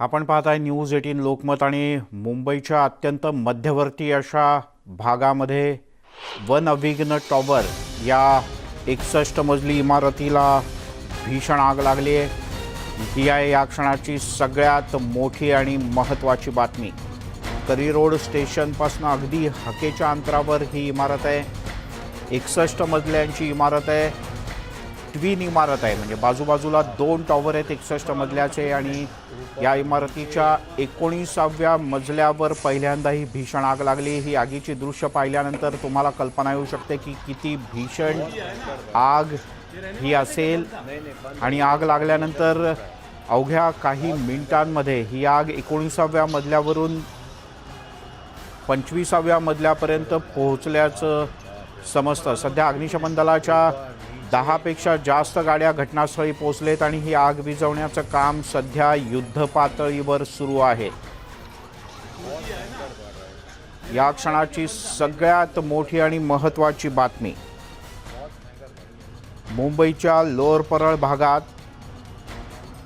आपण पाहत आहे न्यूज एटीन लोकमत आणि मुंबईच्या अत्यंत मध्यवर्ती अशा भागामध्ये वन अविघ्न टॉवर या एकसष्ट मजली इमारतीला भीषण आग लागली आहे. ही आहे या क्षणाची सगळ्यात मोठी आणि महत्त्वाची बातमी. करी रोड स्टेशनपासून अगदी हकेच्या अंतरावर ही इमारत आहे. एकसष्ट मजल्यांची इमारत आहे. ट्विन इमारत आहे. म्हणजे बाजूबाजूला दोन टॉवर आहेत एकसष्ट मजल्याचे आणि या इमारतीच्या एकोणीसाव्या मजल्यावर पहिल्यांदा ही भीषण आग लागली. ही आगीची दृश्य पाहिल्यानंतर तुम्हाला कल्पना येऊ शकते की किती भीषण आग ही असेल. आणि आग लागल्यानंतर अवघ्या काही मिनिटांमध्ये ही आग एकोणीसाव्या मजल्यावरून पंचवीसाव्या मजल्यापर्यंत पोहोचल्याचं समजतं. सध्या अग्निशमन दलाच्या दहापेक्षा जास्त गाड्या घटनास्थळी पोहोचलेत आणि ही आग विझवण्याचं काम सध्या युद्ध पातळीवर सुरू आहे. या क्षणाची सगळ्यात मोठी आणि महत्त्वाची बातमी. मुंबईच्या लोअर परळ भागात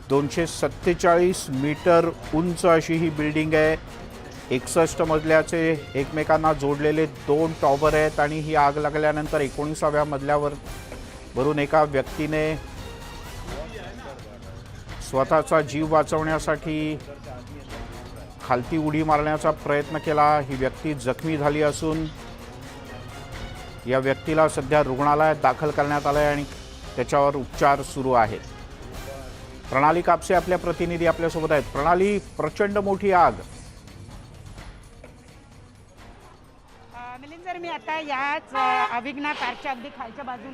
दोनशे सत्तेचाळीस मीटर उंच अशी ही बिल्डिंग आहे. एकसष्ट मजल्याचे एकमेकांना जोडलेले दोन टॉवर आहेत आणि ही आग लागल्यानंतर एकोणीसाव्या मजल्यावर वरून एका व्यक्तीने स्वतःचा जीव वाचवण्यासाठी खालती उडी मारण्याचा प्रयत्न केला. ही व्यक्ती जखमी झाली असून या व्यक्तीला सध्या रुग्णालयात दाखल करण्यात आलं आहे आणि त्याच्यावर उपचार सुरू आहेत. प्रणाली कापसे आपल्या प्रतिनिधी आपल्यासोबत आहेत. प्रणाली प्रचंड मोठी आग. मिलिंद सर मी आता याच अभिज्ञा पार्कच्या अगदी खालच्या बाजूला